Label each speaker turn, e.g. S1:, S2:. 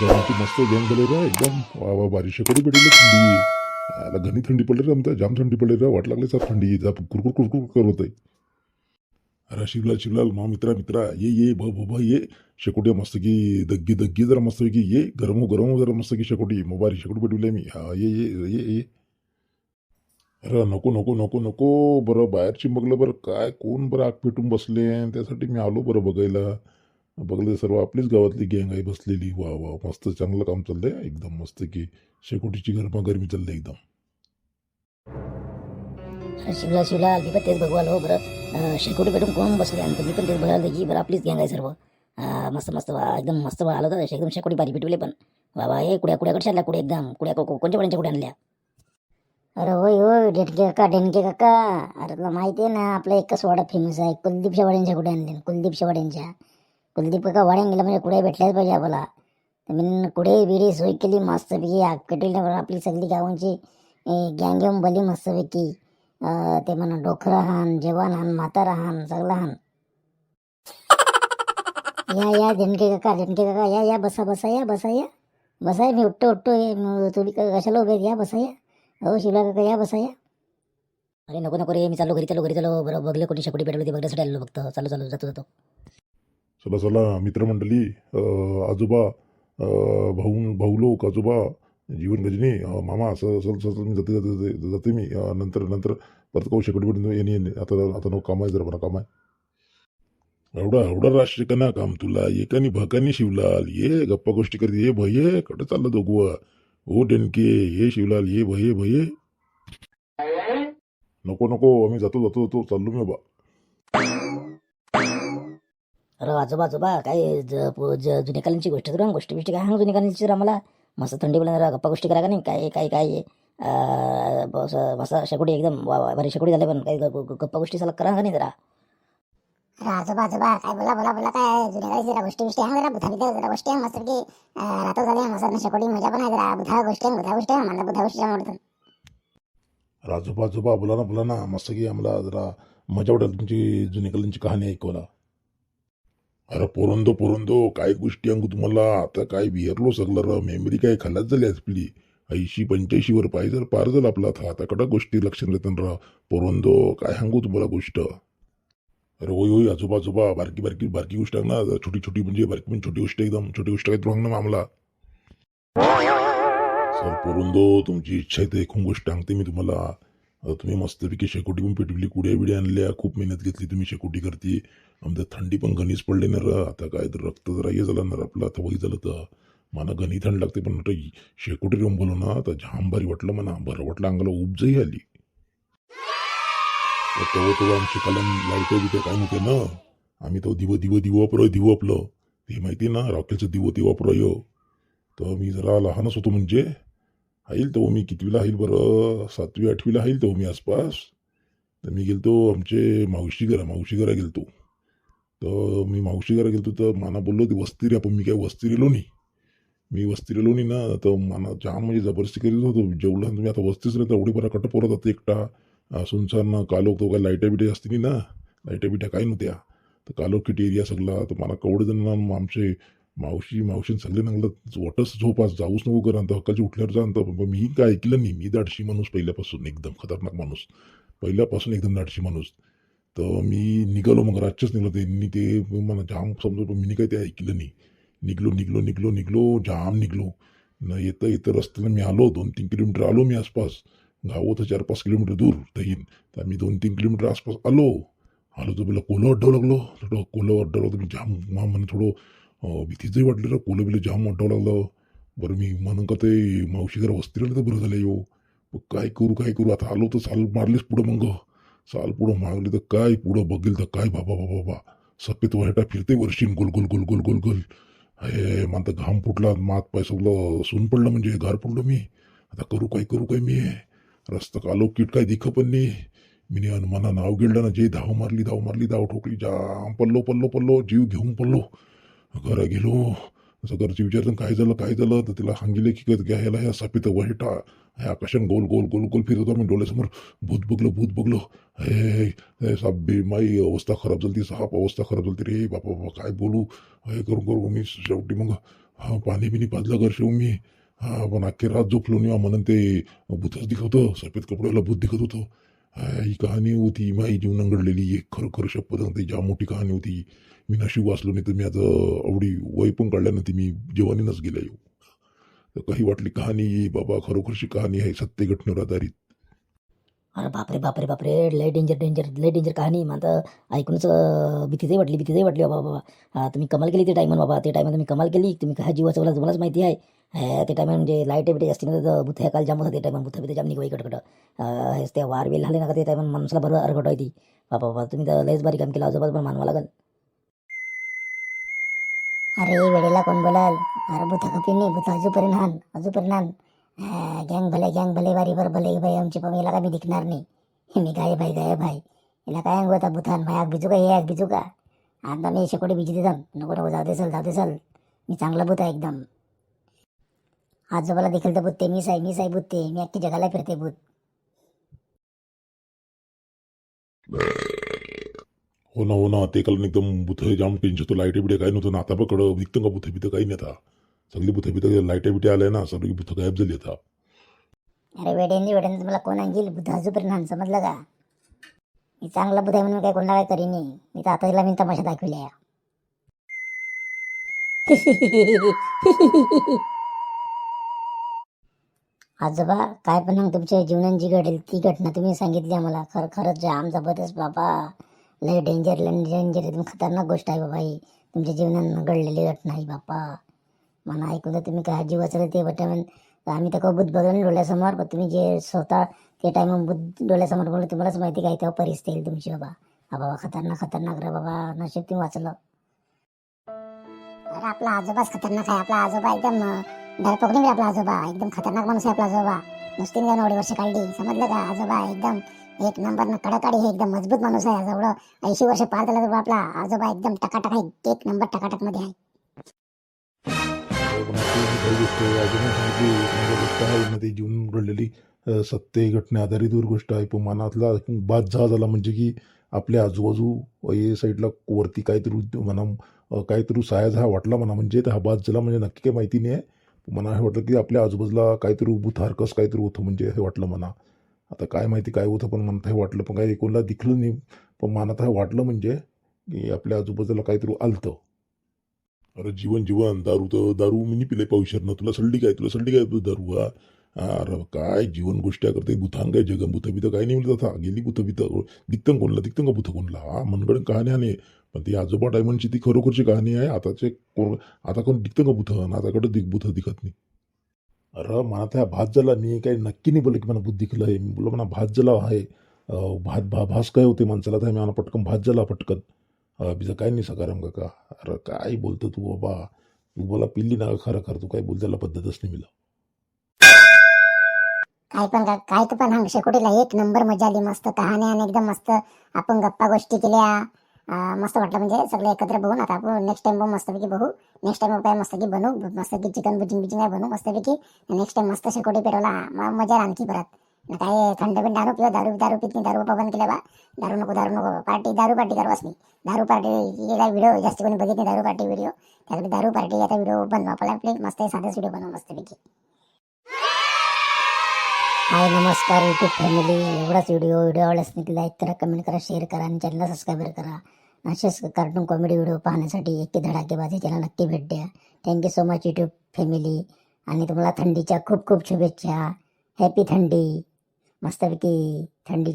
S1: गणित मस्त गँग झाले रे एकदम वा वा बारीक शेकडे भेटले थंडी. आला घणी थंडी पडली रे आमच्या जाम थंडी पडली रे वाट लागली साप थंडी जा कुरकुर कुरकुर करत आहे अरे शिवलाल शिवलाल मा मित्रा मित्रा ये ये भ भ ये. शेकोटी मस्त की दग्गी दग्गी जरा मस्त की ये. गरम हो गरम हो जरा मस्त की शेकोटी मोबाईल शेकोटी पेटवली मी. हा ये ये ये ये. अरे नको नको नको नको बरं बाहेर बघलं बरं काय कोण बरं आग पेटून बसले? आणि त्यासाठी मी आलो बरं बघायला. बघलं सर्व आपलीच गावातली गँग आहे बसलेली. वा वा मस्त चांगलं काम चाललंय. एकदम मस्त की शेकोटीची गरमा गरमी चाललंय एकदम.
S2: शिवला शिवला मी पण तेच बघवाल हो बरं. शेकोटी पेटून कोण बसले? आणि मी पण तेच बघायला की बरं आपलीच गँग आहे सर्व. मस्त मस्त वा एकदम मस्त वा आलं होतं एकदम शेकोटी बारी पेटवले पण. वा वा हे कुड्या कुड्या कशा आणल्या कुड्या एकदम? कुड्या को- को- कोणत्या कोणत्या कुड्या आणल्या? अरे होय होय डेटके काका डेनके काका. अरे तुला माहिती आहे ना आपला एकच वाडा फेमस आहे. कुलदीप शेवाड्यांच्या कुड्या आणल्या कुलदीप शेवाड्यांच्या कुलदीप का वाड्या गेलं म्हणजे कुठे भेटल्याच पाहिजे आपल्याला तर मी कुठेही बिडे सोय केली मस्तपैकी. आग आपली सगळी गावांची गँग येऊन बली मस्तपैकी. ते म्हणा डोकरं हान जेवण हान म्हातारा हान सगळं हान. या या देणके काका देणके काका या या बसा बसा या बसा या. बसा या मी उठतो उठतो ये, तुम्ही कशाला उभे या बसा या. हो शिवला काका या बसा या. अरे नको नको रे मी चाललो घरी चालू घरी चालू बरं बघले कोणी शेकोटी पेटवली ते बघण्यासाठी आलो फक्त. चालू चालू जातो जातो.
S1: चला चला मित्रमंडळी आजोबा भाऊ भाऊ लोक आजोबा जीवन गजनी मामा असं असं असं मी जाते जाते जाते जाते मी. नंतर नंतर परत काऊ शेकडे भेटून येणे येणे. आता आता नको काम आहे जरा मला काम आहे एवढा एवढा राष्ट्रीय का काम तुला. एकानी भकानी शिवलाल. ये गप्पा गोष्टी करते ये भये. कुठं चाललं दोघं? हो, ओ डेनके ये शिवलाल ये भये भये. नको नको. आम्ही जातो जातो जातो. चाललो मी बा
S2: अरे आजोबा आजोबा काय ज- प- ज- जुन्या कालींची गोष्ट करू गोष्टी बिष्टी काय सांग जुन्या कालींची जरा मला? मस्त थंडी बोला जरा गप्पा गोष्टी करा का नाही? काय काय काय? मस्त शेकोटी एकदम भारी शेकोटी झाले पण काही गप्पा गोष्टी सला करा का नाही जरा?
S3: अरे आजोबा आजोबा काय बोला बोला बोला काय? जुन्या काळी जरा गोष्टी गोष्टी आहे जरा बुधा बिधा जरा गोष्टी आहे मस्त की रात्र झाली मस्त शेकोटी मजा पण आहे जरा बुधा गोष्टी आहे बुधा गोष्टी आहे मला बुधा गोष्टी आवडतात.
S1: आजोबा आजोबा बोला ना बोला ना मस्त की आम्हाला जरा मजा वाटेल तुमची जुनी कलांची कहाणी ऐकवला अरे पोरंदो पोरंदो काय गोष्टी अंगू तुम्हाला आता काय विहरलो सगळं र मेमरी काय खालाच झाली आपली ऐंशी पंच्याऐंशी वर पाहिजे पार झालं आपला आता आता कडक गोष्टी लक्षात येतात र. पोरंदो काय सांगू तुम्हाला गोष्ट? अरे होय होय आजोबा आजोबा बारकी बारकी बारकी गोष्ट आहे ना. छोटी छोटी म्हणजे बारकी पण छोटी गोष्ट एकदम. छोटी गोष्ट काय सांग ना आम्हाला. सर पोरंदो तुमची इच्छा आहे ते एकूण गोष्ट सांगते मी तुम्हाला. आता तुम्ही मस्तपैकी शेकोटी पण पेटवली कुड्या बिड्या आणल्या खूप मेहनत घेतली तुम्ही शेकोटी करते. आमच्या थंडी पण घनीच पडली ना र. आता काय तर रक्त जरा हे झालं ना आपलं आता वही झालं तर. मला घनी थंड लागते पण आता शेकोटी रंबलो ना तर जाम भारी वाटलं म्हणा. बरं वाटलं अंगाला उपजही आली. तेव्हा तेव्हा आमची कलम लाइट बिटे काय नव्हते ना? आम्ही तो दिव दिव दिव वापरो दिव आपलं. ते माहिती ना रॉकेलचं दिव ते वापरायो तर मी जरा लहानच होतो म्हणजे हाईल तेव्हा मी कितवीला हाईल बरं? सातवी आठवीला हाईल तेव्हा मी आसपास. तर मी गेलतो आमचे मावशी घरा मावशी घरा गेलतो. तर मी मावशी घरा गेलतो तर माना बोललो ते वस्ती रे पण मी काय वस्ती रेलो नाही मी वस्ती रेलो नाही ना तर माना जाम म्हणजे जबरदस्ती करीत होतो. जेवढं तुम्ही आता वस्तीच राहता एवढी बरा कट पोरत आता एकटा. सुनसान कालो तो काय लाईटा बिट्या असते नाही ना? लाईट्या बिट्या काय नव्हत्या. तर कालो किटी एरिया सगळा. तर मला कवडे जण आमचे मावशी मावशी सगळे नांगलं वटच झोपास जाऊच नको करा तर हक्काची उठल्यावर जा तर पण मी काय ऐकलं नाही. मी दाडशी माणूस पहिल्यापासून एकदम खतरनाक माणूस. पहिल्यापासून एकदम दाडशी माणूस. तर मी निघालो मग रातच्याच निघलो. त्यांनी ते मला जाम समजतो पण मी काय ते ऐकलं नाही. निघलो निघलो निघलो निघलो जाम निघलो. न येतं येतं रस्त्याला मी आलो दोन तीन किलोमीटर आलो मी आसपास. गाव तर चार पाच किलोमीटर दूर तहीन. तर मी दोन तीन किलोमीटर आसपास आलो. आलो तर पहिला कोलं अड्डावं लागलो. थोडं कोलं अड्डावं लागलं. मी जाम मा थोडं भीतीचंही वाटलं रे कोलं बिलं जाम अड्डावं लागलं. बरं मी म्हणून का ते मावशी जरा वस्ती राहिलं तर बरं झालं यो. मग काय करू काय करू? आता आलो तर साल मारलीच पुढं मग. साल पुढं मारली तर काय पुढं बघेल तर काय? बाबा बाबा बाबा. सफेद वरटा फिरते वर्षीन गोल गोल गोल गोल गोल गोल. हे मला तर घाम फुटला मात पाय सगळं सून पडलं म्हणजे गार पडलो मी. आता करू काय करू काय मी? रस्ता कालो किट काय दिख पण नाही. मी मना नाव गेलं ना जे धाव मारली धाव मारली धाव ठोकली जाम पल्लो पल्लो पल्लो जीव घेऊन पल्लो घरा गेलो. असं घरचे विचारतं काय झालं? काय झालं? तर तिला सांगितलं की घ्या ह्याला ह्या सफेद वाईटा आहे आकाशान गोल गोल गोल गोल फिरत होता? मी डोळ्यासमोर भूत बघलं भूत बघलं. हे हे साप बे माई अवस्था खराब झाली साप अवस्था खराब झाली रे बापा बापा काय बोलू? हे करू करू मी शेवटी मग हा पाणी बिनी पाजलं घर शिव मी. हा पण अख्खे रात झोपलो नाही म्हणून ते भूतच दिखत होतं सफेद कपड्याला भूत दिखत होतं. ही कहाणी होती माझी जीवनात घडलेली एक खरोखर शपथ ती ज्या मोठी कहाणी होती. मी नशीब वाचलो नाही तर मी आता आवडी वय पण काढल्यानंतर मी जेवणीनच गेला येऊ. तर काही वाटली कहाणी बाबा खरोखरची कहाणी आहे सत्य घटनेवर आधारित.
S2: अरे बापरे बापरे बापरे लय डेंजर डेंजर लय डेंजर कहाणी मग ऐकूनच अं, भीतीचंही वाटली भीतीचंही वाटली. बाबा बाबा. हा, तुम्ही कमाल केली ते टायमान बाबा. ते टायमात तुम्ही कमाल केली. तुम्ही काय जीव वाचवला तुम्हालाच माहिती आहे. ते टायमान म्हणजे लाइट बिटे जास्ती ना बुथ्या काल जाम होता ते टायमान बुथा बिथे जाम निघवाई इकडं हेच त्या वार वेल झाले ना का ते टायमान माणसाला बरोबर अरगट होती. ती बाबा बाबा तुम्ही तर लयच बारी काम केलं. आजोबा पण मानवा लागल.
S3: अरे वेळेला कोण बोलाल? अरे बुथा कपीने बुथा अजूपर्यंत हान अजूपर्यंत हान गँग भले गँग भले बारी बर भले भाई आमची पण याला का मी दिखणार नाही. मी गाय भाई गाय भाई? याला काय अंग होता बुथान भाई आग बिजू का हे आग बिजू का? आता मी शेकोटी बिजी देताम नको नको जाऊ देसल चल जाऊ देसल मी चांगला भूत आहे एकदम. आजोबाला देखील तर बुत्ते मीच आहे मीच आहे बुत्ते मी अख्खी जगाला फिरते भूत.
S1: हो ना हो ना ते काल एकदम बुथं जाम टेन्शन होतं लाइट बिडे काय नव्हतं. ना आता पण निघतं का बुथं बिथं काही नाही आता. सगळी बुथं बिथं लाइट बिटे आले ना सगळी बुथं गायब झाली आता.
S3: अरे वेड्यांनी वेड्यांनी मला कोण आणतील बुद्ध अजूपर्यंत हान समजलं का? मी चांगला बुद्ध आहे म्हणून काय कोणाला काय करीन नाही. मी तर आता तिला मी तमाशा दाखविल्या. आजोबा काय पण मग तुमच्या जीवनात जी घडेल ती घटना तुम्ही सांगितली आम्हाला. खरं खरंच आम जबरदस्त बाबा लय डेंजर लय डेंजर एकदम खतरनाक गोष्ट आहे बाबा ही. तुमच्या जीवनात घडलेली घटना आहे बापा मला ऐकून तुम्ही काय जीव वाचलं ते बटन. आम्ही तर बुद्ध बघलं डोळ्यासमोर पण तुम्ही जे स्वतः ते टाइम बुद्ध डोळ्यासमोर बोलून तुम्हालाच माहिती काय तेव्हा परिस्थिती येईल तुमची बाबा. हा बाबा खतरनाक खतरनाक रे बाबा नशीब तुम्ही वाचलं. अरे आपला आजोबाच खतरनाक आहे आपला आजोबा एकदम डरपोक नाही आपला आजोबा. एकदम खतरनाक माणूस आहे आपला आजोबा. नुसती नाही एवढी वर्ष काढली समजलं का? आजोबा एकदम एक नंबर ना कडाकाडी हे एकदम मजबूत माणूस आहे एवढं ऐंशी वर्ष पार झाला आपला. आजोबा एकदम टकाटक आहे एक नंबर टकाटकमध्ये आहे.
S1: हो, गोष्ट आहे सांगितली एक गोष्ट आहे ना जीवन घडलेली सत्य घटने आधारित वर गोष्ट आहे पण मनातला बाद झा झाला म्हणजे की आपल्या आजूबाजू हे साईडला वरती काहीतरी उद्योग म्हणा काहीतरी साया हा वाटला म्हणा म्हणजे हा बाद झाला म्हणजे नक्की काही माहिती नाही आहे मला हे वाटलं की आपल्या आजूबाजूला काहीतरी उभूथारकस काहीतरी होतं म्हणजे हे वाटलं म्हणा आता काय माहिती काय होतं पण मनात हे वाटलं पण काही कोणाला दिखलं नाही पण मनात हे वाटलं म्हणजे की आपल्या आजूबाजूला काहीतरी आलतं अरे जीवन जीवन दारू तर दारू मी नाही पिले पावशरनं. तुला सल्ली काय? तुला सल्ली काय तुला दारू हा? अरे काय जीवन गोष्टी करते बुथांग काय जगम बुथ बिथं काय नाही मिळत आता. गेली बुथ बिथं दिक्तं कोणला दिक्तं का बुथ कोणला? हा मनगडन कहाणी आणि पण ती आजोबा डायमंडची ती खरोखरची कहाणी आहे. आताचे कोण आता कोण दिक्तं का बुथ आताकडं दिक दिखत नाही. अरे मला त्या भात झाला मी काही नक्की नाही बोलले की मला बुद्ध दिखलं आहे मी बोललो मला भात झाला आहे. भात भा भास काय होते माणसाला? तर मला पटकन भात झाला पटकन. अं, काय नाही सकाराम काका. अरे काय बोलतो तू बाबा? तू बोला पिल्ली ना खरं खरं तू काय बोल त्याला पद्धतच नाही मिळालं
S3: काय पण का- काय तर पण हा शेकोटीला एक नंबर मजा आली मस्त कहाण्या आणि एकदम मस्त आपण गप्पा गोष्टी केल्या. अं, मस्त वाटलं म्हणजे सगळे एकत्र बघून. आता आपण नेक्स्ट टाइम मस्तपैकी बघू. नेक्स्ट टाइम काय मस्तपैकी बनवू? मस्तपैकी चिकन बुचिंग बिचिंग काय बनवू मस्तपैकी. नेक्स्ट टाइम मस्त शेकोटी पेटवला. मग मजा आणखी परत. काय थंड पण दारू पिऊ दारू दारू पित नाही दारू बंद केलं बा. दारू नको दारू नको पार्टी दारू पार्टी करू असली. दारू पार्टी काय व्हिडिओ जास्त कोणी बघितली दारू पार्टी व्हिडिओ त्यासाठी दारू पार्टी आता व्हिडिओ बनवा आपला आपले मस्त साधाच व्हिडिओ बनवू मस्तपैकी हाय नमस्कार यूट्यूब फॅमिली एवढाच व्हिडिओ व्हिडिओ आवडल्यास नक्की लाईक करा कमेंट करा शेअर करा आणि चॅनलला सबस्क्राईब करा. असेच कार्टून कॉमेडी व्हिडिओ पाहण्यासाठी एके धडाकेबाजी त्याला नक्की भेट द्या. Thank you so much YouTube family आणि तुम्हाला थंडीच्या खूप खूप शुभेच्छा. हॅपी थंडी. मस्तपैकी थंडी